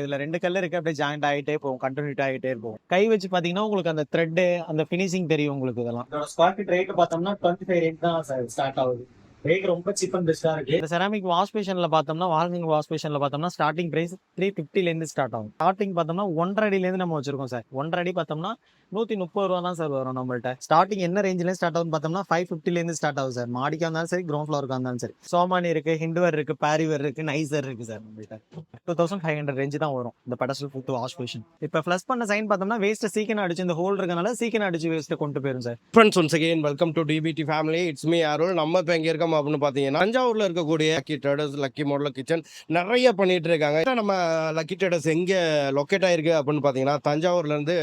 இதுல ரெண்டு கல்லு இருக்கு அப்படியே ஜாயிண்ட் ஆகிட்டே போகும் கண்டினியூட் ஆகிட்டே இருக்கும் கை வச்சு பாத்தீங்கன்னா உங்களுக்கு அந்த த்ரெட் அந்த ஃபினிஷிங் தெரியும் உங்களுக்கு இதெல்லாம். இதோட ஸ்கொயர் ஃபீட் ரேட் பார்த்தோம்னா டுவெண்ட்டி ஃபைவ் ரேட் தான் ஸ்டார்ட் ஆகுது. ரேட் ரொம்ப சீப் அண்ட் பெஸ்டா இருக்கு. இந்த செராமிக் வாஷ் பேஷன்ல பார்த்தோம்னா வால்மிங் வாஷ் பேஷன்ல பார்த்தோம்னா ஸ்டார்டிங் பிரைஸ் த்ரீ ஃபிஃப்டில இருந்து ஸ்டார்ட் ஆகும். ஸ்டார்டிங் பார்த்தோம்னா ஒன்றரை அடியில இருந்து நம்ம வச்சிருக்கோம் சார் ஒன்றரை அடி பார்த்தோம்னா நூத்தி முப்பது ரூபா தான் சார் வரும் நம்மள்ட்ட. ஸ்டார்டிங் என்ன ரேஞ்சில ஸ்டார்ட் ஆகும் பார்த்தோம்னா ஃபைவ் ஃபிஃப்டிலேருந்து ஸ்டார்ட் ஆகும் சார். மாடிக்கா இருந்தாலும் சரி கிரௌண்ட் ஃப்ளோருக்கா இருந்தாலும் சரி. சோமானி இருக்கு ஹிண்டுவர் இருக்கு பேரிவர் இருக்கு நைசர் இருக்கு சார் நம்மள்ட்ட. Two thousand five hundred range தான் வரும். இந்த பெடஸ்டல் ஃபுட் வாஷ் மிஷின் இப்போ ப்ளஸ் பண்ண சைன் பார்த்தோம்னா வேஸ்ட்டை சீக்கிரம் அடிச்சு இந்த ஹோல் இருக்கனால சீக்கிரம் அடிச்சு வேஸ்ட்டை கொண்டு போயிரும் sir. Friends once again welcome to DBT family it's me Arul நம்ம இப்போ எங்கே இருக்கோம் அப்படின்னு பார்த்தீங்கன்னா தஞ்சாவூரில் இருக்கக்கூடிய lucky traders lucky model kitchen நிறைய பண்ணிட்டு இருக்காங்க. நம்ம லக்கி ட்ரேடர்ஸ் எங்கே லொக்கேட் ஆயிருக்கு அப்படின்னு பார்த்தீங்கன்னா தஞ்சாவூர்லேருந்து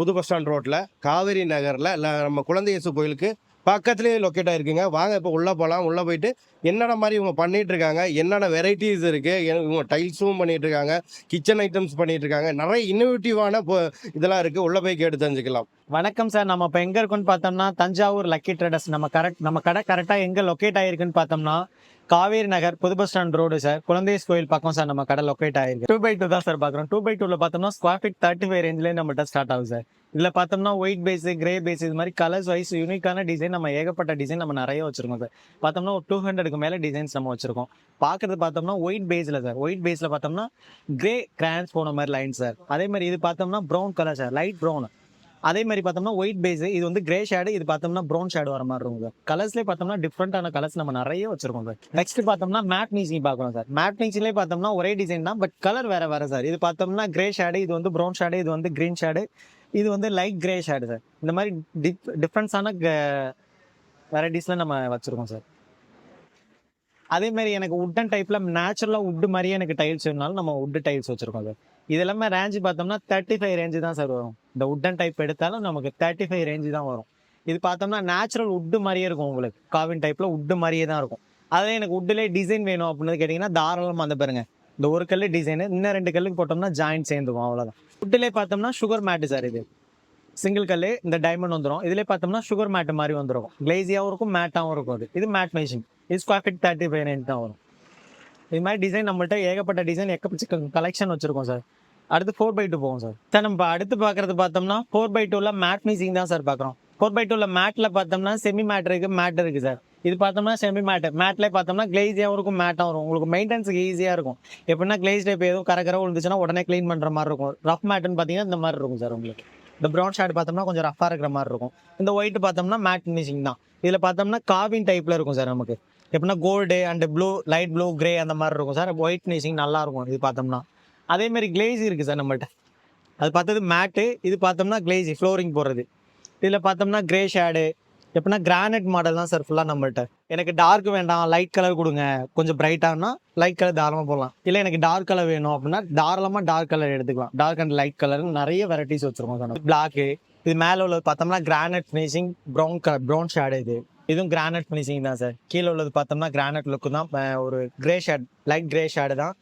புது பஸ் ஸ்டாண்ட் ரோட்டில் காவேரி நகரில் இல்லை நம்ம குழந்தை இயேசு கோயிலுக்கு பக்கத்துலேயே லொக்கேட் ஆகிருக்குங்க வாங்க இப்போ உள்ளே போகலாம் உள்ளே போயிட்டு என்னென்ன மாதிரி இவங்க பண்ணிகிட்ருக்காங்க இருக்காங்க என்னென்ன வெரைட்டிஸ் இருக்குது இவங்க டைல்ஸும் பண்ணிகிட்ருக்காங்க இருக்காங்க கிச்சன் ஐட்டம்ஸ் பண்ணிகிட்ருக்காங்க இருக்காங்க நிறைய இன்னோவேட்டிவான இதெல்லாம் இருக்குது உள்ளே போய் கேட்டு தெரிஞ்சுக்கலாம். வணக்கம் சார். நம்ம இப்போ எங்கே இருக்கோன்னு பார்த்தோம்னா தஞ்சாவூர் லக்கி ட்ரேடர்ஸ் நம்ம கரெக்ட் நம்ம கடை கரெக்டாக எங்கே லொக்கேட் ஆகிருக்குன்னு பார்த்தோம்னா காவேரி நகர் புது பஸ் ஸ்டாண்ட் ரோடு சார் குழந்தைஸ் கோயில் பக்கம் சார் நம்ம கடை லொக்கேட் ஆயிருக்கு. டூ பை டூ தான் சார் பார்க்குறோம் டூ பை டூல பார்த்தோம்னா ஸ்கொயர் ஃபீட் தேர்ட்டி ஃபைவ் ரேஞ்சிலே நம்மகிட்ட ஸ்டார்ட் ஆகும் சார் இதில் பார்த்தோம்னா ஒயிட் பேஸ் கிரே பேஸ் இது மாதிரி கலர்ஸ் வைஸ் யூனிக்கான டிசைன் நம்ம ஏகப்பட்ட டிசைன் நம்ம நிறைய வச்சிருக்கோம் சார் பார்த்தோம்னா ஒரு டூ ஹண்ட்ரடுக்கு மேலே டிசைன்ஸ் நம்ம வச்சிருக்கோம். பார்க்கறது பார்த்தோம்னா ஒயிட் பேஸில் சார் ஒயிட் பேஸில் பார்த்தோம்னா கிரே கிரான்ஸ் போன மாதிரி லைன் சார் அதே மாதிரி இது பார்த்தோம்னா brown colour sir light brown அதே மாதிரி பார்த்தோம்னா ஒயிட் பேஸ் இது வந்து கிரே ஷேடு இது பார்த்தோம்னா ப்ரௌன் ஷேடு வர மாதிரி இருக்கும் சார். கலர்ஸ்லேயே பார்த்தோம்னா டிஃப்ரெண்டான கலர்ஸ் நம்ம நிறைய வச்சிருக்கோம் சார். நெக்ஸ்ட் பார்த்தோம்னா மேட் நீசி பார்க்குறோம் சார். மேட் நீசிலே பார்த்தோம்னா ஒரே டிசைன் தான் பட் கலர் வேற வேற சார். இது பார்த்தோம்னா கிரே ஷேடு இது வந்து ப்ரௌன் ஷேடு இது வந்து கிரீன் ஷேடு இது வந்து லைட் கிரே ஷேடு சார். இந்த மாதிரி டிஃப் டிஃப்ரென்ஸான வெரைட்டிஸ்ல நம்ம வச்சிருக்கோம் சார். அதே மாதிரி எனக்கு உட்டன் டைப்ல நேச்சுரலாக உட்டு மாதிரியே எனக்கு டைல்ஸ் வேணுனாலும் நம்ம உட்டு டைல்ஸ் வச்சிருக்கோம் சார். இது எல்லாமே ரேஞ்சு பார்த்தோம்னா தேர்ட்டி ஃபைவ் ரேஞ்சு தான் சார் வரும். இந்த உட்டன் டைப் எடுத்தாலும் நமக்கு தேர்ட்டி ஃபைவ் ரேஞ்சு தான் வரும். இது பார்த்தோம்னா நேச்சுரல் உட்டு மாதிரியே இருக்கும் உங்களுக்கு. காவின் டைப்பில் உட்டு மாதிரியே தான் இருக்கும். அதே எனக்கு உட்டிலே டிசைன் வேணும் அப்படின்னு கேட்டிங்கன்னா தாராளமாக அந்த பாருங்க. இந்த ஒரு கல்லு டிசைனு இன்னும் ரெண்டு கல்லுக்கு போட்டோம்னா ஜாயின் சேர்ந்துக்கும் அவ்வளோதான் உட்டிலே பார்த்தோம்னா சுகர் மேட்டு சார் இது. சிங்கிள் கல்லு இந்த டைமண்ட் வந்துடும் இதுலேயே பார்த்தோம்னா சுகர் மேட்டு மாதிரி வந்துடும் கிளேசியாகவும் இருக்கும் மேட்டாகவும் இருக்கும் அது. இது மேட் மேஷிங் இது square feet thirty five range தான் வரும். இது மாதிரி டிசைன் நம்மள்கிட்ட ஏகப்பட்ட டிசைன் எக்கச்சக்க கலெக்ஷன் வச்சுருக்கோம் சார் அடுத்து ஃபோர் பை டூ போகும் சார் சார் நம்ம அடுத்து பார்க்கறது பார்த்தோம்னா ஃபோர் பை டூவில் மேட் மியூசிங் தான் சார் பார்க்குறோம். ஃபோர் பை டூவில் மேட்டில் பார்த்தோம்னா செமி மேட் இருக்குது மேட் இருக்குது சார் இது பார்த்தோம்னா செமி மேட் மேட்ல பார்த்தோம்னா கிளேஸியாகவும் இருக்கும் மேட்டாகவும் இருக்கும். உங்களுக்கு மெயின்டெனன்ஸுக்கு ஈஸியாக இருக்கும். எப்படின்னா கிளேஸ் டைப் எதுவும் கரகர விழுந்துச்சுன்னா உடனே க்ளீன் பண்ணுற மாதிரி இருக்கும். ரஃப் மேட்டுன்னு பார்த்தீங்கன்னா இந்த மாதிரி இருக்கும் சார் உங்களுக்கு. இந்த ப்ரௌன் ஷேட் பார்த்தோம்னா கொஞ்சம் ரஃபாக இருக்கிற மாதிரி இருக்கும். இந்த ஒயிட் பார்த்தோம்னா மேட் ஃபினிஷிங் தான். இதில் பார்த்தோம்னா காவின் டைப்பில் இருக்கும் சார் நமக்கு. எப்படின்னா gold and blue light blue grey அந்த மாதிரி இருக்கும் சார் ஒயிட் ஃபினிஷிங் நல்லா இருக்கும் இது பார்த்தோம்னா. அதே மாதிரி கிளேஸ் இருக்குது சார் நம்மள்கிட்ட அது பார்த்தது மேட்டு இது பார்த்தோம்னா கிளேசி ஃப்ளோரிங் போடுறது. இதில் பார்த்தோம்னா கிரே ஷேடு எப்படின்னா கிரானைட் மாடல் தான் சார் ஃபுல்லாக நம்மள்ட்ட. எனக்கு டார்க் வேண்டாம் லைட் கலர் கொடுங்க. கொஞ்சம் பிரைட்டானா லைட் கலர் தாராளமாக போடலாம். இல்லை எனக்கு டார்க் கலர் வேணும் அப்படின்னா தாராளமாக டார்க் கலர் எடுத்துக்கலாம். டார்க் அண்ட் லைட் கலர் நிறைய வெரைட்டிஸ் வச்சுருக்கோம் சார் பிளாக்கு இது மேலே உள்ளது பார்த்தோம்னா granite finishing brown colour brown shade இது. இதுவும் கிரானைட் ஃபினிஷிங் தான் சார் கீழே உள்ளது பார்த்தோம்னா கிரானைட் லுக்கு தான் ஒரு grey shade light grey shade தான்.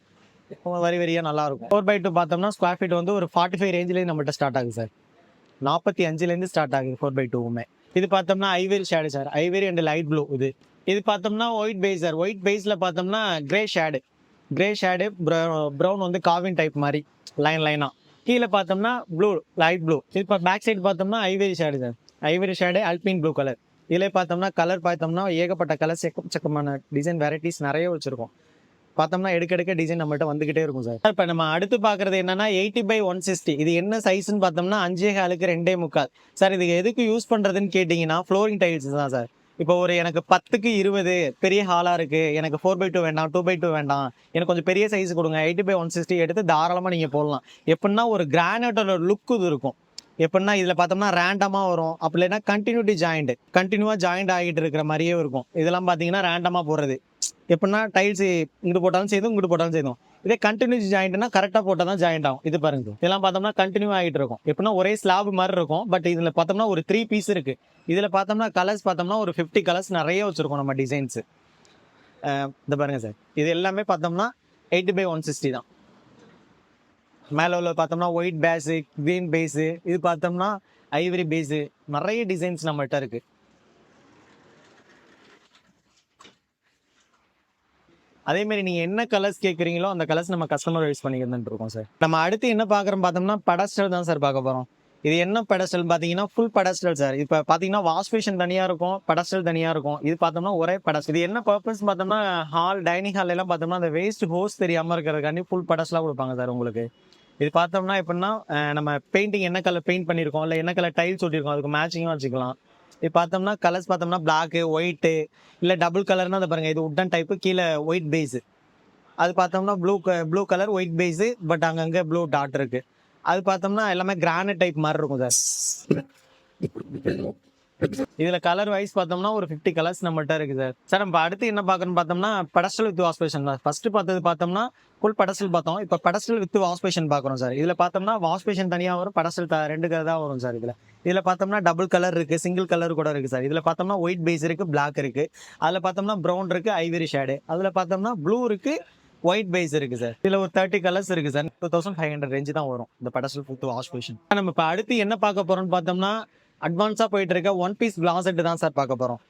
வரி வரியாக நல்லா இருக்கும் ஃபோர் பை டூ பார்த்தோம்னா ஸ்கொயர் ஃபீட் வந்து ஒரு ஃபார்ட்டி ஃபைவ் ரேஞ்சிலேருந்து நம்மள்ட்ட ஸ்டார்ட் ஆகுது சார் நாற்பத்தி அஞ்சுலேருந்து ஸ்டார்ட் ஆகுது ஃபோர் பை டூவுமே இது பார்த்தோம்னா ivory shade sir ivory and light blue இது. இது பார்த்தோம்னா ஒயிட் பேஸ் சார் ஒயிட் பேஸில் பார்த்தோம்னா grey shade grey shade brown வந்து காவின் டைப் மாதிரி லைன் லைனாக கீழே பார்த்தோம்னா ப்ளூ லைட் ப்ளூ இது இப்போ பேக் சைடு பார்த்தோம்னா ivory shade sir ivory shade Alpine blue colour இதில் பார்த்தோம்னா கலர் பார்த்தோம்னா ஏகப்பட்ட கலர் செக்க செக்கமான டிசைன் வெரைட்டிஸ் நிறைய வச்சுருக்கோம். பார்த்தோம்னா எடுக்க எடுக்க டிசைன் நம்மகிட்ட வந்துகிட்டே இருக்கும் சார் இப்போ நம்ம அடுத்து பார்க்குறது என்னன்னா எயிட்டி பை ஒன் சிக்ஸ்டி இது என்ன சைஸ்ன்னு பார்த்தோம்னா அஞ்சே காலுக்கு ரெண்டே முக்கால். சார் இது எதுக்கு யூஸ் பண்ணுறதுன்னு கேட்டிங்கன்னா ஃப்ளோரிங் டைல்ஸ் தான் சார் இப்போ ஒரு எனக்கு பத்துக்கு இருபது பெரிய ஹாலாக இருக்குது எனக்கு ஃபோர் பை டூ வேண்டாம் டூ பை டூ வேண்டாம். எனக்கு கொஞ்சம் பெரிய சைஸ் கொடுங்க. எயிட்டி பை ஒன் சிக்ஸ்டி எடுத்து தாராளமாக நீங்கள் போடலாம். எப்படின்னா ஒரு கிரானைட்டோட லுக் இது இருக்கும். எப்படின்னா இதில் பார்த்தோம்னா ரேண்டமாக வரும். அப்படி இல்லைன்னா கண்டினியூட்டி ஜாயிண்ட் கண்டினியூவாக ஜாயிண்ட் ஆகிட்டு இருக்கிற மாதிரியே இருக்கும். இதெல்லாம் பார்த்தீங்கன்னா ரேண்டமாக போடுறது. எப்படின்னா டைல்ஸ் இங்கிட்டு போட்டாலும் செய்தும் இங்கிட்டு போட்டாலும் செய்தும். இதே கண்டினியூஸ் ஜாயிண்ட்னா கரெக்டாக போட்டால் தான் ஜாயிண்ட் ஆகும். இது பாருங்க. இதெல்லாம் பார்த்தோம்னா கண்டினியூ ஆகிட்டு இருக்கும். எப்படின்னா ஒரே ஸ்லாப் மாதிரி இருக்கும். பட் இதில் பார்த்தோம்னா ஒரு த்ரீ பீஸ் இருக்கு. இதில் பார்த்தோம்னா கலர்ஸ் பார்த்தோம்னா ஒரு ஃபிஃப்டி கலர்ஸ் நிறைய வச்சுருக்கோம் நம்ம டிசைன்ஸ் இந்த பாருங்க சார் இது எல்லாமே பார்த்தோம்னா எயிட்டி பை ஒன் சிக்ஸ்டி தான். மேலே உள்ள பார்த்தோம்னா ஒயிட் பேஸு க்ரீன் பேஸு இது பார்த்தோம்னா ஐவரி பேஸு நிறைய டிசைன்ஸ் நம்மகிட்ட இருக்குது அதே மாதிரி நீங்க என்ன கலர்ஸ் கேட்குறீங்களோ அந்த கலர்ஸ் நம்ம கஸ்டமர் யூஸ் பண்ணிக்கிறதுன்னு இருக்கோம் சார் நம்ம அடுத்து என்ன பார்க்குறோம் பார்த்தோம்னா படஸ்டல் தான் சார் பார்க்க போகிறோம் இது என்ன பெடஸ்டல் பார்த்தீங்கன்னா ஃபுல் பெடஸ்டல் சார் இப்போ பார்த்தீங்கன்னா வாஷ் பேஷன் தனியாக இருக்கும் பெடஸ்டல் தனியாக இருக்கும். இது பார்த்தோம்னா ஒரே பெடஸ்டல் இது என்ன பர்பஸ் பார்த்தோம்னா ஹால் டைனிங் ஹால் எல்லாம் பார்த்தோம்னா அந்த வேஸ்ட் ஹோஸ் தெரியாமல் இருக்கிறதுக்காண்டி ஃபுல் பெடஸ்டலாக கொடுப்பாங்க சார் உங்களுக்கு. இது பார்த்தோம்னா எப்படின்னா நம்ம பெயிண்டிங் என்ன கலர் பெயிண்ட் பண்ணியிருக்கோம் இல்லை என்ன கலர் டைல்ஸ் ஒட்டியிருக்கோம் அதுக்கு மேட்சிங்காக வச்சுக்கலாம். இது பார்த்தோம்னா கலர்ஸ் பார்த்தோம்னா பிளாக்கு ஒயிட்டு இல்லை டபுள் கலர்னா அதை பாருங்கள் இது உட்டன் டைப்பு கீழே ஒயிட் பேஸு அது பார்த்தோம்னா blue blue colour white base but அங்கங்கே ப்ளூ டாட் இருக்கு. அது பார்த்தோம்னா எல்லாமே கிரானைட் டைப் மாதிரி இருக்கும் சார் இதில் கலர் வைஸ் பார்த்தோம்னா ஒரு ஃபிஃப்டி கலர்ஸ் நம்மகிட்ட இருக்கு சார் சார் நம்ம அடுத்து என்ன பார்க்கணும்னு பார்த்தோம்னா pedestal with washbasin first first பார்த்தது பார்த்தோம்னா ஃபுல் பெடஸ்டல் பார்த்தோம். இப்போ பெடஸ்டல் வித் வாஷ்பேஷன் பார்க்குறோம் சார் இதில் பார்த்தோம்னா வாஷ்பேஷன் தனியாக வரும் பெடஸ்டல் ரெண்டு கலர் தான் வரும் சார் இதில். இதில் பார்த்தோம்னா டபுள் கலர் இருக்கு சிங்கிள் கலர் கூட இருக்கு சார் இதில் பார்த்தோம்னா ஒயிட் பேஸ் இருக்கு பிளாக் இருக்கு. அதில் பார்த்தோம்னா ப்ரௌன் இருக்கு ஐவரி ஷேடு அதில் பார்த்தோம்னா ப்ளூ இருக்கு ஒயிட் பேஸ் இருக்கு சார் இதுல ஒரு தேர்ட்டி கலர்ஸ் இருக்கு sir two thousand five hundred range தான் வரும் இந்த படசல் ஃபுட் வாஷ்பேஷன் நம்ம இப்போ அடுத்து என்ன பார்க்க போறோம்னு பார்த்தோம்னா அட்வான்ஸா போயிட்டு இருக்க ஒன் பீஸ் கிளாஸ் தான் சார் பார்க்க போறோம்.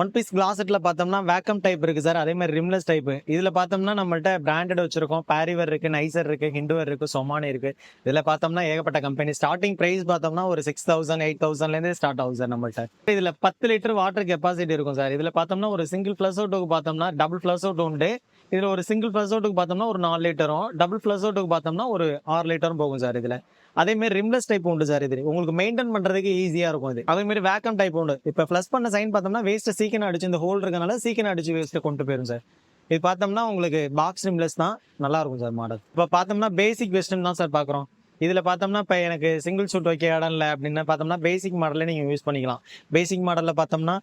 ஒன் பீஸ் கிளாஸ் பார்த்தோம்னா வேக்கம் டைப் இருக்கு சார் அதே மாதிரி ரிம்லெஸ் டைப் இதுல பார்த்தோம்னா நம்மள்ட்ட பிராண்டட் வச்சிருக்கோம். பாரிவர் இருக்கு நைசர் இருக்கு ஹிண்டுவர் இருக்கு சொமானி இருக்கு. இதுல பார்த்தோம்னா ஏகப்பட்ட கம்பெனி ஸ்டார்டிங் பிரைஸ் பார்த்தோம்னா ஒரு சிக்ஸ் தௌசண்ட் எயிட் தௌசண்ட்லேருந்தே ஸ்டார்ட் ஆகும் சார் நம்மள்ட்ட. இதுல பத்து லிட்டர் வாட்டர் கெப்பாசிட்டி இருக்கும் சார் இதுல பார்த்தோம்னா ஒரு சிங்கிள் ஃபிளஸ் அவுட்டுக்கு பார்த்தோம்னா டபுள் ஃபிளஸ் அவுட் உண்டு. இதுல ஒரு சிங்கிள் ஃபிளஸ் அவுட்டுக்கு பார்த்தோம்னா ஒரு நாலு லிட்டரும் டபுள் ஃபிளஸ் அவுட்டுக்கு பார்த்தோம்னா ஒரு ஆறு லிட்டரும் போகும் சார் இதுல. அதே மாதிரி ரிம்லெஸ் டைப் உண்டு சார் இது. உங்களுக்கு மெயின்டைன் பண்றதுக்கு ஈஸியா இருக்கும் இது. அதே மாதிரி வேக்கம் டைப் உண்டு. இப்போ ப்ளஸ் பண்ண சைன் பார்த்தோம்னா வேஸ்ட் சீக்கிரம் அடிச்சு இந்த ஹோல் இருக்கனால சீக்கிரம் அடிச்சு வேஸ்ட்டை கொண்டு போயிரும் சார் இது பார்த்தோம்னா உங்களுக்கு பாக்ஸ் ரிம்லெஸ் தான். நல்லா இருக்கும் சார் மாடல் இப்போ பார்த்தோம்னா பேசிக் வெஸ்டர்ன் தான் சார் பார்க்குறோம் இதில் பார்த்தோம்னா இப்போ எனக்கு சிங்கிள் ஷூட் வைக்க இடம் இல்லை அப்படின்னு பார்த்தோம்னா பேசிக் மாடலே நீங்கள் யூஸ் பண்ணிக்கலாம். பேசிக் மாடலில் பார்த்தோம்னா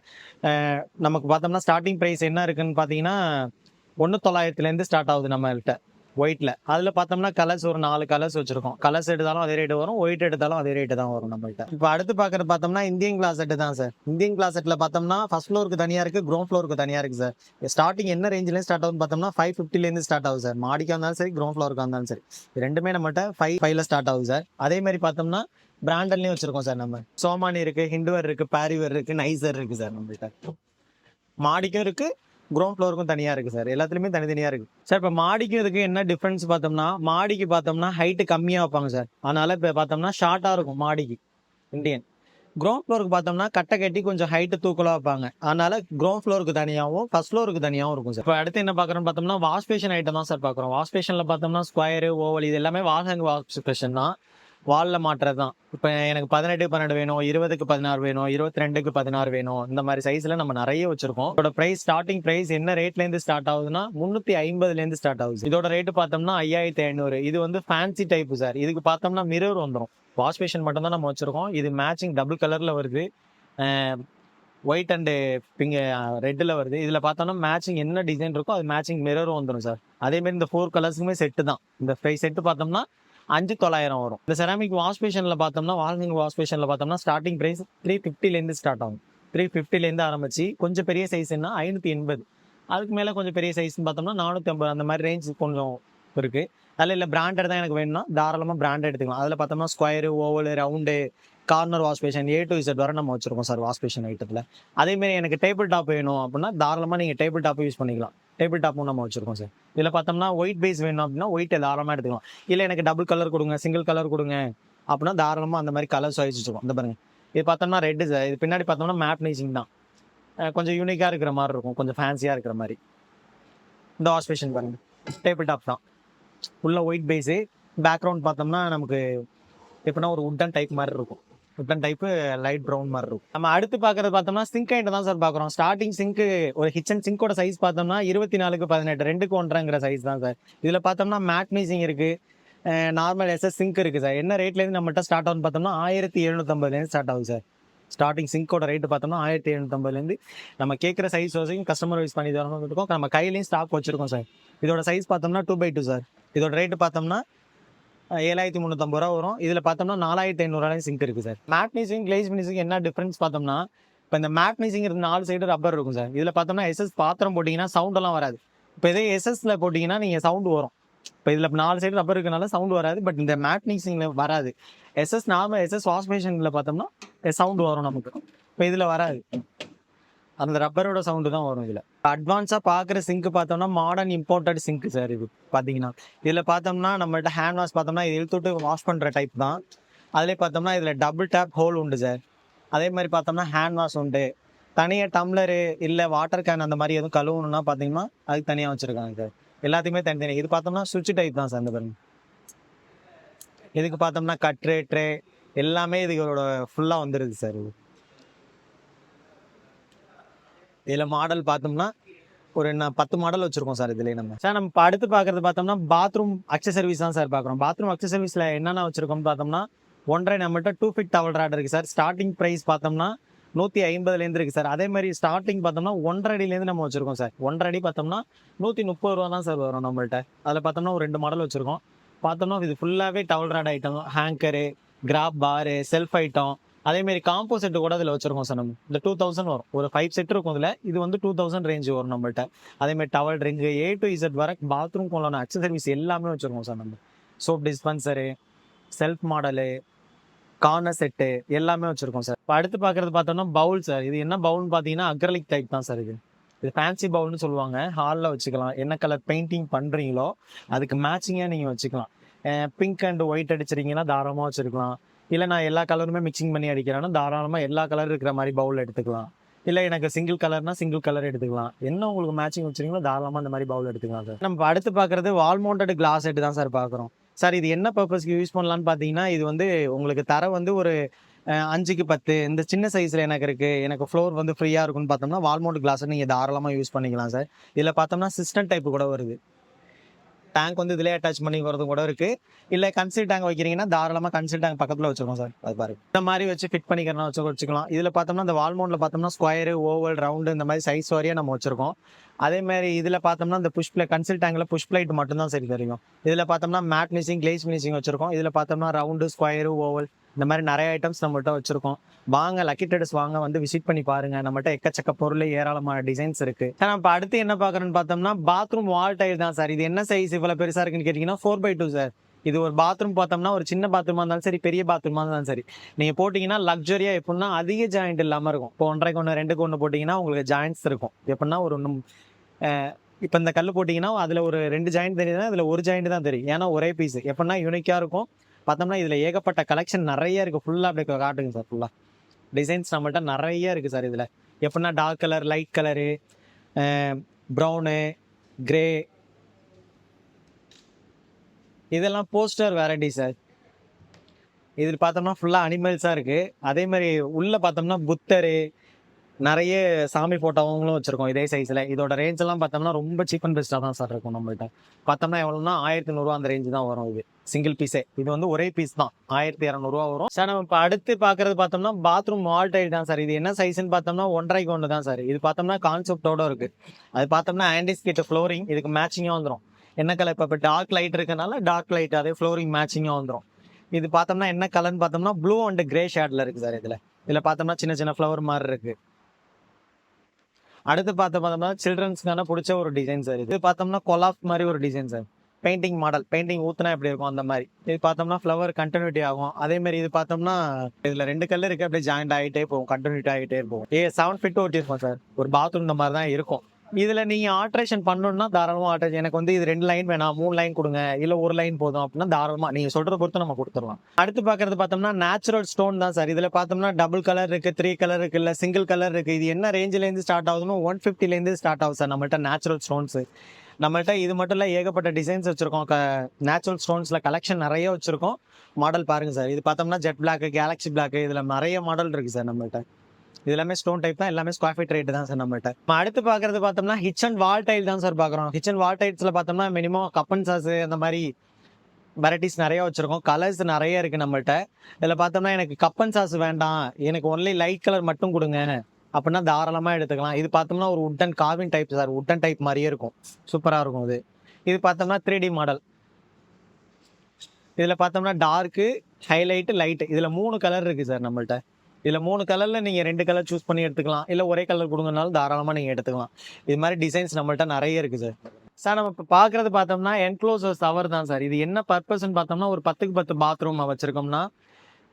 நமக்கு பார்த்தோம்னா ஸ்டார்டிங் ப்ரைஸ் என்ன இருக்குன்னு பார்த்தீங்கன்னா ஒன்று தொள்ளாயிரத்துலேருந்து ஸ்டார்ட் ஆகுது நம்மள்கிட்ட ஒயிட்டில் அதில் பார்த்தோம்னா கலர்ஸ் ஒரு நாலு கலர்ஸ் வச்சுருக்கோம். கலர்ஸ் எடுத்தாலும் அதே ரேட்டு வரும். ஒயிட் எடுத்தாலும் அதே ரேட்டு தான் வரும் நம்மள்கிட்ட இப்போ அடுத்து பார்க்குறது பார்த்தோம்னா இந்தியன் கிளாஸ் தான் சார் இந்தியன் கிளாசெட்டில் பார்த்தோம்னா ஃபஸ்ட் ஃப்ளோருக்கு தனியாக இருக்குது க்ரௌண்ட் ஃப்ளோருக்கு தனியாக இருக்குது சார் ஸ்டார்டிங் என்ன ரேஞ்சிலேருந்து ஸ்டார்ட் ஆகுதுன்னு பார்த்தோம்னா ஃபைவ் ஃபிஃப்டிலேருந்து ஸ்டார்ட் ஆகுது சார் மாடிக்காக இருந்தாலும் சரி க்ரௌண்ட் ஃப்ளோருக்காக இருந்தாலும் சரி. ரெண்டுமே நம்மகிட்ட ஃபைவ் ஃபைவ்ல ஸ்டார்ட் ஆகுது சார் அதே மாதிரி பார்த்தோம்னா பிராண்டட்லேயும் வச்சுருக்கோம் சார் நம்ம. சோமானி இருக்குது ஹிண்டுவர் இருக்குது பாரிவர் இருக்குது நைசர் இருக்குது சார் நம்மள்கிட்ட மாடிக்கும் இருக்குது கிரவுண்ட் ஃப்ளோருக்கும் தனியாக இருக்குது சார் எல்லாத்துலேயுமே தனித்தனியாக இருக்குது சார் இப்போ மாடிக்கும் இதுக்கு என்ன டிஃப்ரென்ஸ் பார்த்தோம்னா மாடிக்கு பார்த்தோம்னா ஹைட்டு கம்மியாக வைப்பாங்க சார் அதனால இப்போ பார்த்தோம்னா ஷார்ட்டாக இருக்கும் மாடிக்கு. இந்தியன் கிரவுண்ட் ஃப்ளோருக்கு பார்த்தோம்னா கட்டை கட்டி கொஞ்சம் ஹைட்டு தூக்கலாக வைப்பாங்க. அதனால கிரௌண்ட் ஃப்ளோருக்கு தனியாகவும் ஃபர்ஸ்ட் ஃப்ளோருக்கு தனியாகவும் இருக்கும் சார் இப்போ அடுத்து என்ன பார்க்குறோம்னு பார்த்தோம்னா வாஷ் பேஷன் ஐட்டம் தான் சார் பார்க்குறோம். வாஷ் பேஷனில் பார்த்தோம்னா ஸ்கொயரு ஓவல் இது எல்லாமே வாஷ் அண்ட் வாஷ் பேஷன் தான். வாலில் மாட்டுறது தான் இப்போ எனக்கு பதினெட்டு பன்னெண்டு வேணும் இருபதுக்கு பதினாறு வேணும் இருபத்தி ரெண்டுக்கு பதினாறு வேணும் இந்த மாதிரி சைஸில் நம்ம நிறைய வச்சிருக்கோம். இதோட ப்ரைஸ் ஸ்டார்டிங் ப்ரைஸ் என்ன ரேட்லேருந்து ஸ்டார்ட் ஆகுதுன்னா முந்நூற்றி ஐம்பதுலேருந்து ஸ்டார்ட் ஆகுது. இதோட ரேட்டு பார்த்தோம்னா ஐயாயிரத்தி ஐநூறு. இது வந்து ஃபேன்சி டைப்பு சார் இதுக்கு பார்த்தோம்னா மிரர் வந்துடும் வாஷ் பேஷன் மட்டும் தான் நம்ம வச்சுருக்கோம். இது மேட்சிங் டபுள் கலரில் வருது. ஒயிட் அண்டு பிங்க ரெட்டில் வருது. இதில் பார்த்தோம்னா மேட்சிங் என்ன டிசைன் இருக்கோ அது மேட்சிங் மிரரும் வந்துடும் சார் அதேமாதிரி இந்த ஃபோர் கலர்ஸுமே செட்டு தான். இந்த ப்ரைஸ் செட்டு பார்த்தோம்னா அஞ்சு தொள்ளாயிரம் வரும். இந்த செராமிக் வாஷ் பேஷனில் பார்த்தோம்னா வாஷிங் வாஷ் பேஷனில் பார்த்தோம்னா ஸ்டார்டிங் ப்ரைஸ் த்ரீ ஃபிஃப்டிலேருந்து ஸ்டார்ட் ஆகும். த்ரீ ஃபிஃப்டிலேருந்து ஆரம்பிச்சு கொஞ்சம் பெரிய சைஸ்னா ஐநூற்றி எண்பது. அதுக்கு மேலே கொஞ்சம் பெரிய சைஸ்னு பார்த்தோம்னா நானூற்றி ஐம்பது அந்த மாதிரி ரேஞ்ச் கொஞ்சம் இருக்குது அதில் இல்லை பிராண்டட் தான் எனக்கு வேணும்னா தாராளமாக பிராண்டட் எடுத்துக்கலாம். அதில் பார்த்தோம்னா square oval round corner wash basin A to Z வரை நம்ம வச்சுருக்கோம் சார் வாஷ் பேஷன் ஐட்டத்தில் அதேமாரி எனக்கு டேபிள் டாப் வேணும் அப்படின்னா தாராளமாக நீங்கள் டேபிள் டாப் யூஸ் பண்ணிக்கலாம். டேபிள் டாப்பும் நம்ம வச்சுருக்கோம் சார் இதில் பார்த்தோம்னா ஒயிட் பேஸ் வேணும் அப்படின்னா ஒயிட் தாராளமாக எடுத்துக்கலாம். இல்லை எனக்கு டபுள் கலர் கொடுங்க சிங்கிள் கலர் கொடுங்க அப்படின்னா தாராளமாக அந்த மாதிரி கலர்ஸ் வாய்ஸ் வச்சுருக்கோம். இந்த பாருங்கள் இது பார்த்தோம்னா ரெட்டு சார் இது பின்னாடி பார்த்தோம்னா மேப் நைசிங் தான். கொஞ்சம் யூனிக்காக இருக்கிற மாதிரி இருக்கும். கொஞ்சம் ஃபேன்சியாக இருக்கிற மாதிரி. இந்த வாஷ் பேஷன் பாருங்கள் டேபிள் டாப் தான். உள்ள ஒயிட் பேஸு பேக்ரவுண்ட் பார்த்தோம்னா நமக்கு எப்படின்னா ஒரு உட்டன் டைப் மாதிரி இருக்கும். உட்டன் டைப்பு லைட் ப்ரௌன் மாதிரி இருக்கும். நம்ம அடுத்து பார்க்கறது பார்த்தோம்னா சிங்க் ஐட்டம் தான் சார் பார்க்குறோம் ஸ்டார்டிங் சிங்க் ஒரு கிச்சன் சிங்கோட சைஸ் பார்த்தோம்னா இருபத்தி நாலுக்கு பதினெட்டு ரெண்டுக்கு ஒன்றாங்கிற சைஸ் தான் சார் இதில் பார்த்தோம்னா மேக்னீசிங் இருக்கு. நார்மல் எஸ்எஸ் சிங்க் இருக்கு சார் என்ன ரேட்லேருந்து நம்மகிட்ட ஸ்டார்ட் ஆகும்னு பார்த்தோம்னா ஆயிரத்தி எழுநூத்தம்பதுலேருந்து ஸ்டார்ட் ஆகுது சார் ஸ்டார்டிங் சிங்கோட ரேட்டு பார்த்தோம்னா ஆயிரத்தி எழுநூத்தம்பதுலேருந்து நம்ம கேட்குற சைஸ் வசையும் கஸ்டமர் வைஸ் பண்ணி தரணும் இருக்கோம். நம்ம கையிலையும் ஸ்டாக் வச்சிருக்கோம் சார் இதோட சைஸ் பார்த்தோம்னா டூ பை டூ சார் இதோட ரேட்டு பார்த்தோம்னா ஏழாயிரத்தி முந்நூற்றம்பது ரூபா வரும். இதில் பார்த்தோம்னா நாலாயிரத்தி ஐநூறுவாயும் சிங்க் இருக்குது சார். மேட்னீசிங் கிளேஸ் ஃபினிஷிங் என்ன டிஃப்ரென்ஸ் பார்த்தோம்னா இப்போ இந்த மேட்னீசிங் நாலு சைடு ரப்பர் இருக்கும் சார். இதில் பார்த்தோம்னா எஸ்எஸ் பாத்திரம் போட்டிங்கன்னா சவுண்ட் எல்லாம் வராது. இப்போ இதே எஸ்எஸ்ல போட்டிங்கன்னா நீங்கள் சவுண்டு வரும். இப்போ இதில் நாலு சைடு ரப்பர் இருக்கனால சவுண்ட் வராது பட் இந்த மேட்னீசிங்கில் வராது. எஸ்எஸ் நார்மல் எஸ்எஸ் வாஷ் மிஷினில் பார்த்தோம்னா சவுண்ட் வரும் நமக்கு. இப்போ இதில் வராது. அந்த ரப்பரோட சவுண்டு தான் வரும் இதில். அட்வான்ஸாக பார்க்குற சிங்க் பார்த்தோம்னா மாடர்ன் இம்போர்ட்டட் சிங்க் சார் இது பார்த்தீங்கன்னா இதில் பார்த்தோம்னா நம்மள்ட்ட ஹேண்ட் வாஷ் பார்த்தோம்னா இது இழுத்துட்டு வாஷ் பண்ணுற டைப் தான். அதிலே பார்த்தோம்னா இதில் டபுள் டேப் ஹோல் உண்டு சார் அதே மாதிரி பார்த்தோம்னா ஹேண்ட் வாஷ் உண்டு. தனியாக டம்ளரு இல்லை வாட்டர் கேன் அந்த மாதிரி எதுவும் கழுவணும்னா பார்த்தீங்கன்னா அதுக்கு தனியாக வச்சுருக்காங்க சார் எல்லாத்தையுமே தனித்தனி இது பார்த்தோம்னா சுவிட்ச் டைப் தான் சார் இந்த பாருங்க. இதுக்கு பார்த்தோம்னா கட்ரு ட்ரே எல்லாமே இதோட ஃபுல்லாக வந்துடுது சார் இது. இதில் மாடல் பார்த்தோம்னா ஒரு என்ன பத்து மாடல் வச்சுருக்கோம் சார் இதுலேயே நம்ம. சார் நம்ம இப்போ அடுத்து பார்க்குறது பார்த்தோம்னா பாத்ரூம் அக்சசரிஸ் தான் சார் பார்க்குறோம். பாத்ரூம் அக்சசரிஸில் என்னென்ன வச்சுருக்கோம்னு பார்த்தோம்னா ஒன்றரை நம்மகிட்ட டூ ஃபிட் டவல் ராட் இருக்குது சார். ஸ்டார்டிங் ப்ரைஸ் பார்த்தோம்னா நூற்றி ஐம்பதுலேருந்து இருக்குது சார். அதே மாதிரி ஸ்டார்டிங் பார்த்தோம்னா ஒன்றரை அடியிலேருந்து நம்ம வச்சுருக்கோம் சார். ஒன்றரை அடி பார்த்தோம்னா நூற்றி முப்பது ரூபா தான் சார் வரும் நம்மள்கிட்ட அதில் பார்த்தோம்னா ஒரு ரெண்டு மாடல் வச்சுருக்கோம். பார்த்தோம்னா இது ஃபுல்லாகவே towel rod item hanger grab bar shelf item அதேமாரி காம்போ செட்டு கூட அதில் வச்சுருக்கோம் சார் நம்ம. இந்த டூ தௌசண்ட் வரும். ஒரு ஃபைவ் செட் இருக்கும் இதில் இது வந்து டூ தௌசண்ட் ரேஞ்ச் வரும் நம்மள்ட்ட. அதேமாதிரி towel ring A to Z வர பாத்ரூம் கொள்ளான அக்சசரிஸ் எல்லாமே வச்சுருக்கோம் சார் நம்ம. Soap dispenser shelf model corner set எல்லாமே வச்சுருக்கோம் சார். இப்போ அடுத்து பார்க்குறது பார்த்தோம்னா பவுல் சார். இது என்ன பவுல்னு பார்த்தீங்கன்னா அக்ரலிக் டைப் தான் சார் இது. இது ஃபேன்சி பவுல்னு சொல்லுவாங்க. ஹாலில் வச்சுக்கலாம். என்ன கலர் பெயிண்டிங் பண்ணுறீங்களோ அதுக்கு மேட்சிங்காக நீங்கள் வச்சுக்கலாம். பிங்க் அண்ட் ஒயிட் அடிச்சிருக்கீங்கன்னா தாராளமாக வச்சுருக்கலாம். இல்லை நான் எல்லா கலருமே மிக்சிங் பண்ணி அடிக்கிறேன்னா தாராளமாக எல்லா கலர் இருக்கிற மாதிரி பவுல் எடுத்துக்கலாம். இல்லை எனக்கு சிங்கிள் கலர்னா சிங்கிள் கலர் எடுத்துக்கலாம். என்ன உங்களுக்கு மேட்சிங் வச்சுருக்கீங்களோ தாராளமாக அந்த மாதிரி பவுல் எடுத்துக்கலாம் சார். நம்ம அடுத்து பார்க்குறது வால் மவுண்டட் கிளாஸ் செட்டு தான் சார் பார்க்குறோம். சார் இது என்ன பர்பஸ்க்கு யூஸ் பண்ணலான்னு பார்த்தீங்கன்னா இது வந்து உங்களுக்கு தர வந்து ஒரு அஞ்சுக்கு பத்து. இந்த சின்ன சைஸில் எனக்கு இருக்குது எனக்கு ஃப்ளோர் வந்து ஃப்ரீயாக இருக்கும்னு பார்த்தோம்னா வால்மௌண்ட் கிளாஸை நீங்கள் தாராளமாக யூஸ் பண்ணிக்கலாம் சார். இதில் பார்த்தோம்னா சிஸ்டம் டைப் கூட வருது. டேங்க் வந்து இதிலே அட்டாச் பண்ணி போகிறது கூட இருக்குது இல்லை கன்சில் டேங்க் வைக்கிறீங்கன்னா தாராளமாக கன்சில் டேங்க் பக்கத்தில் வச்சுருக்கோம் சார். அது பாருங்க இந்த மாதிரி வச்சு ஃபிட் பண்ணிக்கிறனா வச்சு வச்சுக்கலாம். இதில் பார்த்தோம்னா இந்த வால்மௌண்டில் பார்த்தோம்னா ஸ்கொயரு ஓவல் ரவுண்டு இந்த மாதிரி சைஸ் வாரியாக நம்ம வச்சுருக்கோம். அதே மாதிரி இதில் பார்த்தோம்னா இந்த புஷ் பிளே கன்சில் டேங்கில் புஷ் பிளைட் மட்டும்தான் சரி தெரியும். இதில் பார்த்தோம்னா மேட் மிஷிங் கிளேஸ் மிஷிங் வச்சுருக்கோம். இதில் பார்த்தோம்னா ரவுண்டு ஸ்கொயரு ஓவல் இந்த மாதிரி நிறைய ஐட்டம்ஸ் நம்மகிட்ட வச்சிருக்கோம். வாங்க லக்கி ட்ரேடர்ஸ் வாங்க வந்து விசிட் பண்ணி பாருங்க. நம்மகிட்ட எக்கச்சக்க பொருள் ஏராளமான டிசைன்ஸ் இருக்கு. ஏன்னா நம்ம அடுத்து என்ன பாக்குறேன்னு பார்த்தோம்னா பாத்ரூம் வால் டைல் தான் சார். இது என்ன சைஸ் இவ்வளோ பெருசாக இருக்குன்னு கேட்டீங்கன்னா ஃபோர் பை டூ சார். இது ஒரு பாத்ரூம் பார்த்தோம்னா ஒரு சின்ன பாத்ரூமா இருந்தாலும் சரி பெரிய பாத்ரூமா இருந்தாலும் சரி. நீங்கள் போட்டிங்கன்னா லக்ஸரியா எப்படின்னா அதிக ஜாயிண்ட் இல்லாமல் இருக்கும். இப்போ ஒன்றரைக்கு ஒன்று ரெண்டுக்கு ஒன்று போட்டிங்கன்னா உங்களுக்கு ஜாயிண்ட்ஸ் இருக்கும். எப்படின்னா ஒரு ஒன்று இப்போ இந்த கல் போட்டிங்கன்னா அதில் ஒரு ரெண்டு ஜாயிண்ட் தெரியுதுன்னா இதில் ஒரு ஜாயிண்ட் தான் தெரியும். ஏன்னா ஒரே பீஸ் எப்படின்னா யூனிக்காக இருக்கும். பார்த்தோம்னா இதில் ஏகப்பட்ட கலெக்ஷன் நிறைய இருக்குது ஃபுல்லாக அப்படியே காட்டுங்க சார் ஃபுல்லாக டிசைன்ஸ் நம்மள்ட்ட நிறைய இருக்குது சார் இதில். எப்படின்னா dark colour light colour brown grey இதெல்லாம் போஸ்டர் வெரைட்டி சார் இதில் பார்த்தோம்னா ஃபுல்லாக அனிமல்ஸாக இருக்குது அதே மாதிரி உள்ளே பார்த்தோம்னா புத்தர் நிறைய சாமி ஃபோட்டோவங்களும் வச்சுருக்கோம் இதே சைஸில் இதோட ரேஞ்செல்லாம் பார்த்தோம்னா ரொம்ப சீப் அண்ட் பெஸ்ட்டாக தான் சார் இருக்கும் நம்மள்கிட்ட பார்த்தோம்னா எவ்வளோனா ஆயிரத்தி நூறுரூவா அந்த ரேஞ்சு தான் வரும் இது. சிங்கிள் பீஸே இது வந்து ஒரே பீஸ் தான். ஆயிரத்தி இரநூறுவா வரும். சார் நம்ம இப்போ அடுத்து பார்க்குறது பார்த்தோம்னா பாத்ரூம் வால் டைல் தான் சார். இது என்ன சைஸ்ன்னு பார்த்தோம்னா ஒன்றரைக்கு ஒன்று தான் சார். இது பார்த்தோம்னா கான்செப்டோட இருக்குது அது பார்த்தோம்னா ஆன்டிஸ்கிட்ட ஃப்ளோரிங் இதுக்கு மேட்சிங்காக வந்துடும் என்ன கலர் இப்போ இப்போ டார்க் லைட் இருக்கனால டார்க் லைட் அதே ஃப்ளோரிங் மேட்சிங்காக வந்துடும் இது பார்த்தோம்னா என்ன கலர்னு பார்த்தோம்னா ப்ளூ அண்ட் கிரே ஷேட்ல இருக்குது சார் இதில். இதில் பார்த்தோம்னா சின்ன சின்ன ஃப்ளவர் மாதிரி இருக்கு. அடுத்து பார்த்து பார்த்தோம்னா சில்ட்ரன்ஸ்க்கான பிடிச்ச ஒரு டிசைன் சார் இது. பார்த்தோம்னா கொலாப் மாதிரி ஒரு design sir. Painting model painting ஊத்துனா எப்படி இருக்கும்? அந்த மாதிரி. இது பார்த்தோம்னா ஃப்ளவர் கண்டினியூட்டி ஆகும். அதே மாதிரி இது பார்த்தோம்னா இதுல ரெண்டு கல் இருக்கு அப்படியே ஜாயிண்ட் ஆகிட்டே போகும் கண்டினியூட்டி ஆகிட்டே போகும். ஏ செவன் ஃபிட் ஓட்டிருக்கோம் சார் ஒரு பாத்ரூம் இந்த மாதிரி தான் இருக்கும். இதுல நீங்க ஆல்ட்ரேஷன் பண்ணணும்னா தாராளமா ஆல்ட்ரேஷன் எனக்கு வந்து இது ரெண்டு லைன் வேணாம் மூணு லைன் கொடுங்க இல்ல ஒரு லைன் போதும் அப்படின்னா தாராளமா நீங்க சொல்றத பொறுத்து நம்ம கொடுத்துடலாம். அடுத்து பாக்குறது பார்த்தோம்னா நேச்சுரல் ஸ்டோன் தான் சார் இதுல பார்த்தோம்னா டபுள் கலர் இருக்கு த்ரீ கலர் இருக்கு இல்ல சிங்கிள் கலர் இருக்கு. இது என்ன ரேஞ்சில இருந்து ஸ்டார்ட் ஆகுதுன்னு ஒன் ஃபிஃப்டிலேருந்து இருந்து ஸ்டார்ட் ஆகுது சார் நம்மள்கிட்ட நேச்சுரல் ஸ்டோன்ஸ் நம்மள்ட்ட இது மட்டும் இல்லை ஏகப்பட்ட டிசைன்ஸ் வச்சுருக்கோம். க நேச்சுரல் ஸ்டோன்ஸில் கலெக்ஷன் நிறைய வச்சுருக்கோம். மாடல் பாருங்கள் சார் இது பார்த்தோம்னா ஜெட் பிளாக் கேலக்ஸி பிளாக் இதில் நிறைய மாடல் இருக்குது சார் நம்மள்ட்ட. இது எல்லாமே ஸ்டோன் டைப் தான். எல்லாமே ஸ்கொயர் ஃபீட் ரேட்டு தான் சார் நம்மள்ட்ட. நம்ம அடுத்து பார்க்குறது பார்த்தோம்னா கிச்சன் வால் டைல் தான் சார் பார்க்குறோம். கிச்சன் வால் டைல்ஸில் பார்த்தோம்னா மினிமம் கப்பன் சாஸ் அந்த மாதிரி வெரைட்டிஸ் நிறையா வச்சுருக்கோம். கலர்ஸ் நிறைய இருக்குது நம்மள்ட்ட. இதில் பார்த்தோம்னா எனக்கு கப்பன் சாஸ் வேண்டாம். எனக்கு ஒன்லி லைட் கலர் மட்டும் கொடுங்க. அப்படின்னா தாராளமாக எடுத்துக்கலாம். இது பார்த்தோம்னா ஒரு உட்டன் காவின் டைப் சார் உட்டன் டைப் மாதிரியே இருக்கும். சூப்பராக இருக்கும் இது. இது பார்த்தோம்னா த்ரீ டி மாடல் இதில் பார்த்தோம்னா டார்க்கு ஹைலைட்டு லைட்டு இதில் மூணு கலர் இருக்குது சார் நம்மள்கிட்ட இதில் மூணு கலரில் நீங்கள் ரெண்டு கலர் சூஸ் பண்ணி எடுத்துக்கலாம். இல்லை ஒரே கலர் கொடுங்கனாலும் தாராளமாக நீங்கள் எடுத்துக்கலாம். இது மாதிரி டிசைன்ஸ் நம்மள்கிட்ட நிறைய இருக்குது சார் சார் நம்ம இப்போ பார்க்குறது பார்த்தோம்னா என்க்ளோசர்ஸ் அவர் தான் சார் இது என்ன பர்பஸ்ன்னு பார்த்தோம்னா ஒரு பத்துக்கு பத்து பாத்ரூம் வச்சுருக்கோம்னா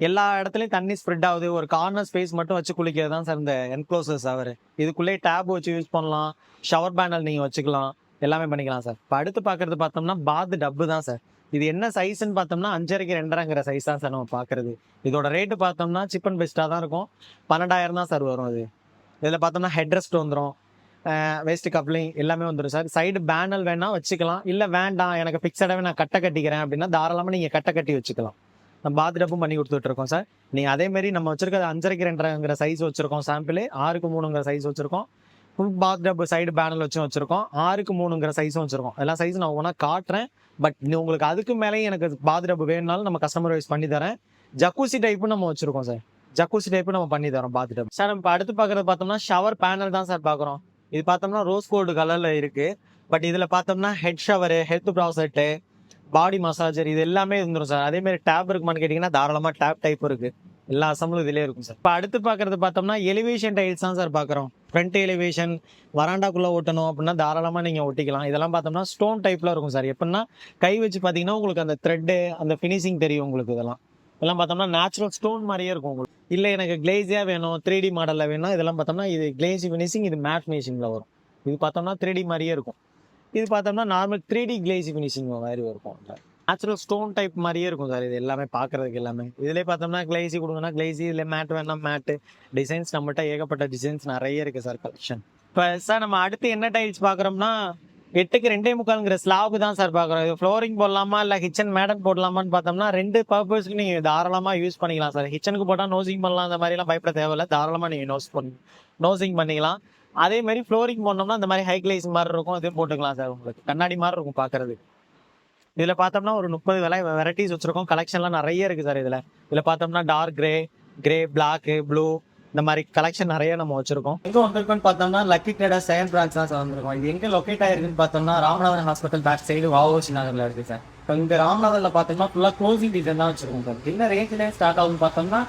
எல்லா இடத்துலையும் தண்ணி ஸ்ப்ரெட் ஆகுது. ஒரு கார்னர் ஸ்பேஸ் மட்டும் வச்சு குளிக்கிறது தான் சார் இந்த என்க்ளோசர்ஸ் அவர். இதுக்குள்ளே டேப் வச்சு யூஸ் பண்ணலாம். ஷவர் பேனல் நீங்கள் வச்சுக்கலாம். எல்லாமே பண்ணிக்கலாம் சார் இப்போ அடுத்து பார்க்கறது பார்த்தோம்னா பாத் டப்பு தான் சார் இது என்ன சைஸ்ன்னு பார்த்தோம்னா அஞ்சரைக்கு ரெண்டரைங்கிற சைஸ் தான் சார் நம்ம பார்க்கறது இதோட ரேட்டு பார்த்தோம்னா சிப் அண்ட் பெஸ்ட்டாக தான் இருக்கும். பன்னெண்டாயிரம் தான் சார் வரும் அது. இதில் பார்த்தோம்னா ஹெட்ரெஸ்ட் வந்துடும் வேஸ்ட் கப்ளிங் எல்லாமே வந்துடும் சார் சைடு பேனல் வேணால் வச்சுக்கலாம். இல்லை வேண்டாம். எனக்கு ஃபிக்ஸடாகவே நான் கட்டை கட்டிக்கிறேன் அப்படின்னா தாராளமாக நீங்கள் கட்டை கட்டி வச்சுக்கலாம். பாத்டப்பும் பண்ணி கொடுத்துட்ருக்கோம் சார். நீங்கள் அதே மாதிரி நம்ம வச்சிருக்கிறது அஞ்சரைக்கு ரெண்டரைங்கிற சைஸ் வச்சுருக்கோம் சாம்பிள் ஆறுக்கு மூணுங்கிற சைஸ் வச்சுருக்கோம். ஃபுல் பாத்டப் சைடு பேனல் வச்சும் வச்சுருக்கோம். ஆறுக்கு மூணுங்கிற சைஸும் வச்சுருக்கோம். எல்லா சைஸும் நான் ஒன்றா காட்டுறேன். பட் உங்களுக்கு அதுக்கு மேலேயும் எனக்கு பாத்டப் வேணும்னாலும் நம்ம கஸ்டமர் வைஸ் பண்ணி தரேன். ஜக்கூசி டைப்பும் நம்ம வச்சுருக்கோம் சார். ஜக்கூசி டைப்பு நம்ம பண்ணி தரோம் பாத்டப் சார் நம்ம அடுத்து பார்க்குறது பார்த்தோம்னா ஷவர் பேனல் தான் சார் பார்க்குறோம். இது பார்த்தோம்னா ரோஸ் கோல்டு கலரில் இருக்குது பட் இதில் பார்த்தோம்னா head shower health faucet body massager இது எல்லாமே இருந்துடும் சார். அதே மாதிரி டேப் இருக்குமான்னு கேட்டிங்கன்னா தாராளமாக டேப் டைப் இருக்குது எல்லா அசம்பிளும் இதிலே இருக்கும் சார். இப்போ அடுத்து பார்க்கறது பார்த்தோம்னா எலிவேஷன் டைல்ஸ் தான் சார் பார்க்குறோம் ஃப்ரண்ட் எலிவேஷன் வராண்டாக்குள்ளே ஓட்டணும் அப்படின்னா தாராளமாக நீங்கள் ஒட்டிக்கலாம். இதெல்லாம் பார்த்தோம்னா ஸ்டோன் டைப்பில் இருக்கும் சார். எப்படின்னா கை வச்சு பார்த்தீங்கன்னா உங்களுக்கு அந்த த்ரெட்டு அந்த ஃபினிஷிங் தெரியும் உங்களுக்கு இதெல்லாம். இதெல்லாம் பார்த்தோம்னா நேச்சுரல் ஸ்டோன் மாதிரியே இருக்கும் உங்களுக்கு. இல்லை எனக்கு கிளேஸியாக வேணும் த்ரீ டி மாடலில் வேணும் இதெல்லாம் பார்த்தோம்னா இது கிளேஸி ஃபினிஷிங் இது மேட் ஃபினிஷிங்கில் வரும். இது பார்த்தோம்னா த்ரீ டி மாதிரியே இருக்கும். இது பார்த்தோம்னா normal three D glossy finishing மாதிரி இருக்கும் நேச்சுரல் ஸ்டோன் டைப் மாதிரியே இருக்கும் சார் இது எல்லாமே பார்க்கறதுக்கு எல்லாமே. இதுலேயே பார்த்தோம்னா கிளேசி கொடுங்கன்னா கிளேசி இதில் மேட் வேணா மேட்டு டிசைன்ஸ் நம்மகிட்ட ஏகப்பட்ட டிசைன்ஸ் நிறைய இருக்குது சார் கலெக்ஷன் இப்போ சார் நம்ம அடுத்து என்ன டைல்ஸ் பார்க்குறோம்னா எட்டுக்கு ரெண்டே முக்கால்ங்கிற ஸ்லாவுக்கு தான் சார் பார்க்குறோம். இது ஃப்ளோரிங் போடலாமா இல்லை கிச்சன் மேடன் போடலாமான்னு பார்த்தோம்னா ரெண்டு பர்பஸ்க்கு நீங்கள் தாராளமாக யூஸ் பண்ணிக்கலாம் சார் கிச்சனுக்கு போட்டால் நோசிங் பண்ணலாம் அந்த மாதிரிலாம் பயப்பட தேவையில்ல. தாராளமாக நீங்கள் நோஸ் பண்ணி நோசிங் பண்ணிக்கலாம். அதே மாதிரி ஃப்ளோரிங் போனோம்னா இந்த மாதிரி ஹை கிளேஸ் மாதிரி இருக்கும். அதே போட்டுக்கலாம் சார் உங்களுக்கு. கண்ணாடி மாதிரி இருக்கும் பார்க்கறது இதில் பார்த்தோம்னா ஒரு முப்பது விலை வெரைட்டிஸ் வச்சுருக்கோம். கலெக்ஷன்லாம் நிறைய இருக்குது சார் இதில். இதில் பார்த்தோம்னா dark grey grey black blue இந்த மாதிரி கலெக்ஷன் நிறைய நம்ம வச்சிருக்கோம். எங்க வந்திருக்கோம்னு பார்த்தோம்னா லக்கி ட்ரேடர் செகண்ட் பிரான்ச் தான் சார் வந்திருக்கோம். இது எங்க லொக்கேட் ஆயிருக்குன்னு பார்த்தோம்னா ராமநாதன் ஹாஸ்பிட்டல் பேக் சைடு வாவோசி நகர்ல இருக்கு சார். இப்போ இந்த ராமநாதன்ல பார்த்தோம்னா ஃபுல்லாக க்ளோசிங் டிசைன் தான் வச்சிருக்கோம் சார். என்ன ரேஞ்சில் ஸ்டார்ட் ஆகும்னு பார்த்தோம்னா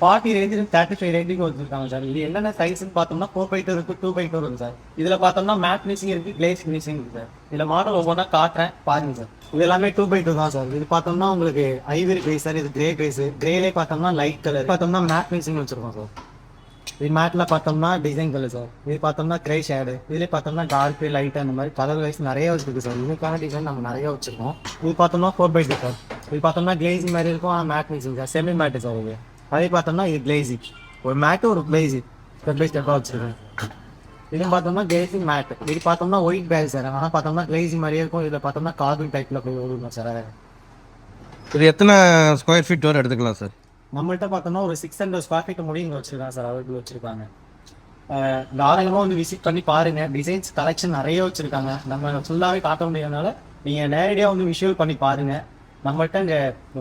ஃபார்ட்டி ரேஞ்சு தேர்ட்டி ஃபைவ் ரேஞ்சுக்கு வச்சிருக்காங்க சார் இது என்னென்ன சைஸ்னு பார்த்தோம்னா ஃபோர் பை டூ இருக்கு டூ பை டூ இருக்கு சார் இதில் பார்த்தோம்னா மேட் ஃபினிஷிங் இருக்கு கிளேஸ் ஃபினிஷிங் இருக்கு சார் இதில் மாடல் ஒவ்வொன்றா காட்டுறேன் பாருங்க சார் இது எல்லாமே டூ பை டூ தான் சார் இது பார்த்தோம்னா உங்களுக்கு ஐவரி கிரேஸ் சார் இது கிரே கிரேஸ் கிரேலே பார்த்தோம்னா லைட் கலர் பார்த்தோம்னா மேட் ஃபினிஷிங் வச்சிருக்கோம் சார் இது மேட்ல பார்த்தோம்னா டிசைன் கலர் சார் இது பார்த்தோம்னா கிரே ஷேடு இதுல பார்த்தோம்னா டார்க் லைட் அந்த மாதிரி கலர் வைஸ் நிறைய வச்சிருக்கு சார் இதுக்கான டிசைன் நம்ம நிறைய வச்சிருக்கோம். இது பார்த்தோம்னா ஃபோர் பை டூ சார் இது பார்த்தோம்னா கிளேசிங் மாதிரி இருக்கும் ஆனால் matte mixing sir semi matte sir இது. அதே பார்த்தோம்னா இது கிளேசிங் ஒரு மேட்டு ஒரு கிளேசி ஸ்டெப் பை ஸ்டெப்பாக வச்சிருக்கேன். இது பார்த்தோம்னா கிளேசிங் மேட் இது பார்த்தோம்னா ஒயிட் பேக் சார் ஆனால் பார்த்தோம்னா கிளேசிங் மாதிரியே இருக்கும். இதில் பார்த்தோம்னா கார்பன் டைப்ல போய் வரும் சார் இது எத்தனை ஸ்கொயர் ஃபீட் வரை எடுத்துக்கலாம் சார் நம்மள்ட்ட பார்த்தோம்னா ஒரு சிக்ஸ் ஹண்ட்ரட் ஸ்கொயர் ஃபீட் முடியும் வச்சிருக்காங்க சார் அவர்கள் வச்சிருக்காங்க. அஹ் தாராளமா வந்து விசிட் பண்ணி பாருங்க. டிசைன்ஸ் கலெக்ஷன் நிறைய வச்சிருக்காங்க. நம்ம ஃபுல்லாவே காட்ட முடியாதனால நீங்க நேரடியா வந்து விஷுவல் பண்ணி பாருங்க. நம்மள்கிட்ட இங்க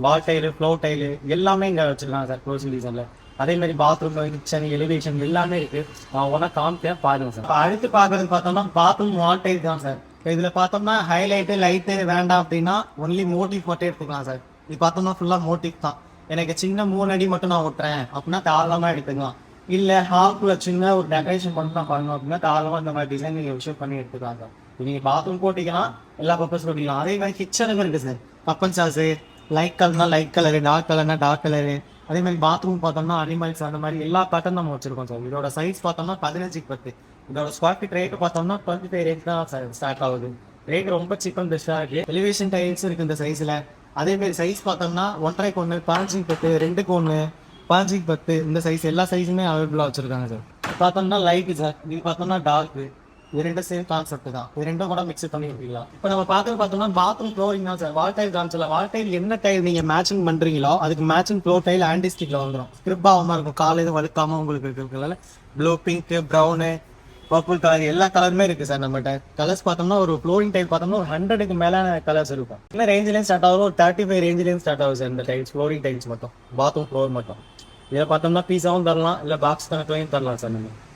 வால் டைலு ஃப்ளோ டைலு எல்லாமே இங்க வச்சிருக்காங்க சார் க்ளோசிங் டிசைன்ல அதே மாதிரி பாத்ரூம் கிச்சன் எலிவேஷன் எல்லாமே இருக்கு. நான் ஒன்றா காமிக்கேன் பாருங்க சார் அடுத்து பார்க்கறது பார்த்தோம்னா பாத்ரூம் வால் டைல் தான் சார் இதுல பார்த்தோம்னா ஹைலைட்டு லைட்டு வேண்டாம் அப்படின்னா ஒன்லி மோட்டிவ் மட்டும் எடுத்துக்கலாம் சார் இது பார்த்தோம்னா ஃபுல்லா மோட்டிவ் தான். எனக்கு சின்ன மூணு அடி மட்டும் நான் ஓட்டுறேன் அப்படின்னா தாராளமா எடுத்துக்கலாம். இல்ல ஹாஃப்ல சின்ன ஒரு டெக்கரேஷன் பண்ணி நான் பண்ணணும் அப்படின்னா தாராளமா இந்த மாதிரி டிசைன் நீங்க விஷயம் பண்ணி எடுத்துக்கலாம் சார் நீங்க பாத்ரூம் போட்டிக்கலாம் எல்லா பர்பஸ் போட்டிக்கலாம் அதே மாதிரி கிச்சனுக்கும் இருக்கு சார் பப்பன் சாஸ் லைட் கலர்னா லைட் கலரு டார்க் கலர்னா டார்க் கலரு அதே மாதிரி பாத்ரூம் பார்த்தோம்னா அனிமல்ஸ் அந்த மாதிரி எல்லா பேட்டர்ன் நம்ம வச்சிருக்கோம் சார் இதோட சைஸ் பார்த்தோம்னா பதினஞ்சுக்கு பத்து. இதோட ஸ்கொயர் ஃபீட் ரேட்டு பார்த்தோம்னா டுவெண்ட்டி ஃபைவ் ரேட் தான் சார் ஸ்டார்ட் ஆகுது. ரேட் ரொம்ப சீப் அண்ட் பெஸ்ட்டாக இருக்கு. எலிவேஷன் டைல்ஸ் இருக்கு இந்த சைஸ்ல அதே மாதிரி சைஸ் பார்த்தோம்னா ஒன்றரைக்கு ஒன்று பதினஞ்சுக்கு பத்து ரெண்டுக்கு ஒன்று பதினஞ்சுக்கு பத்து. இந்த சைஸ் எல்லா சைஸுமே அவைலபிளாக வச்சிருக்காங்க சார் பார்த்தோம்னா லைட்டு சார் இது பார்த்தோம்னா டார்க்கு இது ரெண்டும் சேம் கான்செப்ட் தான். இது ரெண்டும் கூட மிக்ஸ் பண்ணி விட்டுக்கலாம் இப்போ நம்ம பார்த்து பார்த்தோம்னா பாத்ரூம் ஃப்ளோரிங் தான் சார் வால் டைல் காமிச்சல. வால் டைல் என்ன டைல் நீங்க மேட்சிங் பண்றீங்களோ அதுக்கு மேட்சிங் ஃப்ளோர் டைல் ஆண்டிஸ்டிக்ல வந்துடும் ஸ்கிரிப் ஆகாம இருக்கும். கால் வலுக்காம உங்களுக்கு இருக்கிறதுனால blue pink brown purple colour எல்லா கலருமே இருக்கு சார் நம்மகிட்ட. கலர்ஸ் பார்த்தோம்னா ஒரு ஃப்ளோரிங் டைல் பார்த்தோம்னா ஒரு ஹண்ட்ரடுக்கு மேலான கலர்ஸ் இருக்கும். இல்லை ரேஞ்சிலேயும் ஸ்டார்ட் ஆகும். ஒரு தேர்ட்டி ஃபைவ் ரேஞ்சிலேயும் ஸ்டார்ட் ஆகும் சார் இந்த டைல்ஸ் ஃப்ளோரிங் டைல்ஸ் மட்டும். பாத்ரூம் ஃப்ளோர் மட்டும். இதை பார்த்தோம்னா பீஸாவும் தரலாம். இல்லை பாக்ஸ் கணக்குலையும் தரலாம் சார் நம்ம.